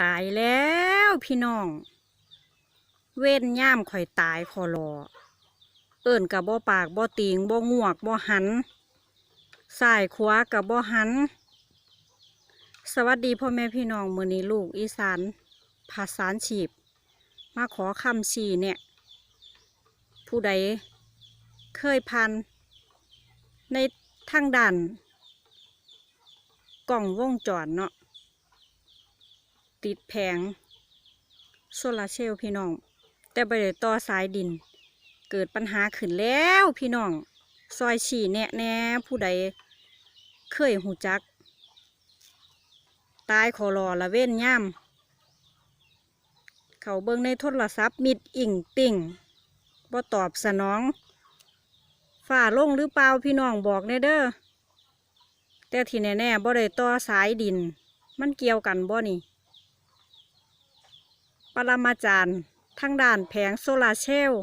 ตายแล้วพี่น้อง เว้นย่ามข่อยตายคอรอเอิ่นกับบ่ปากบ่ติงบ่งวกบ่หันสายขวากับบ่หัน สวัสดีพ่อแม่พี่น้องมือนี้ลูกอีสานภาษาฉีบ มาขอคำชี้เนี่ย ผู้ใดเคยพัน ในทางด่านกล่องวงจรเนาะ ติดแผงโซลาเซลล์พี่น้อง แต่ไปได้ต่อสายดิน เกิดปัญหาขึ้นแล้วพี่น้อง ซอยฉี่แนะแน่ผู้ใดเคยหูจัก ตายขอรอละเว้นย่ำเขาเบิ่งในโทรศัพท์มิดอิ่งติ่งบ่ตอบสนอง ฝ่าลงหรือเปล่าพี่น้องบอกแน่เด้อแต่ที่แน่ๆบ่ได้ต่อสายดิน มันเกี่ยวกันบ่นี่ ปรมาจารย์ทางด้านแผงโซลาเซลล์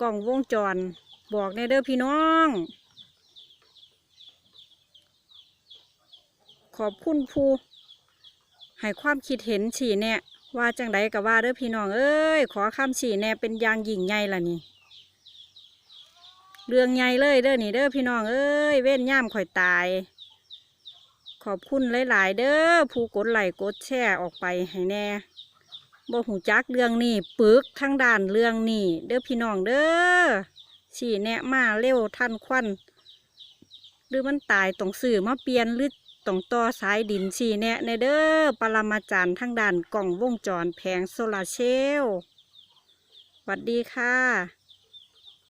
กล่องวงจรบอกแน่เด้อพี่น้อง ขอบคุณผู้ให้ความคิดเห็นฉี่แน่ว่าจังใดก็ว่าเด้อพี่น้องเอ้ยขอคำฉี่แน่เป็นยางยิงใหญ่ล่ะนี่เรื่องใหญ่เลยเด้อนี่เด้อพี่น้องเอ้ยเว้นย่ามข่อยตาย ขอบคุณหลาย ๆ เด้อผู้กดไลค์กดแชร์ออกไปให้แน่ บ่หูจักเรื่องนี้ปึกทั้งด้านเรื่องนี้เด้อพี่น้องเด้อสี่แนะมาเร็วทันควันหรือมันตายต้องสื่อมาเปลี่ยนหรือต้องต่อสายดินสี่แนะในเด้อปรมาจารย์ทั้งด้านกล่องวงจรแผงโซลาเซลล์สวัสดีค่ะ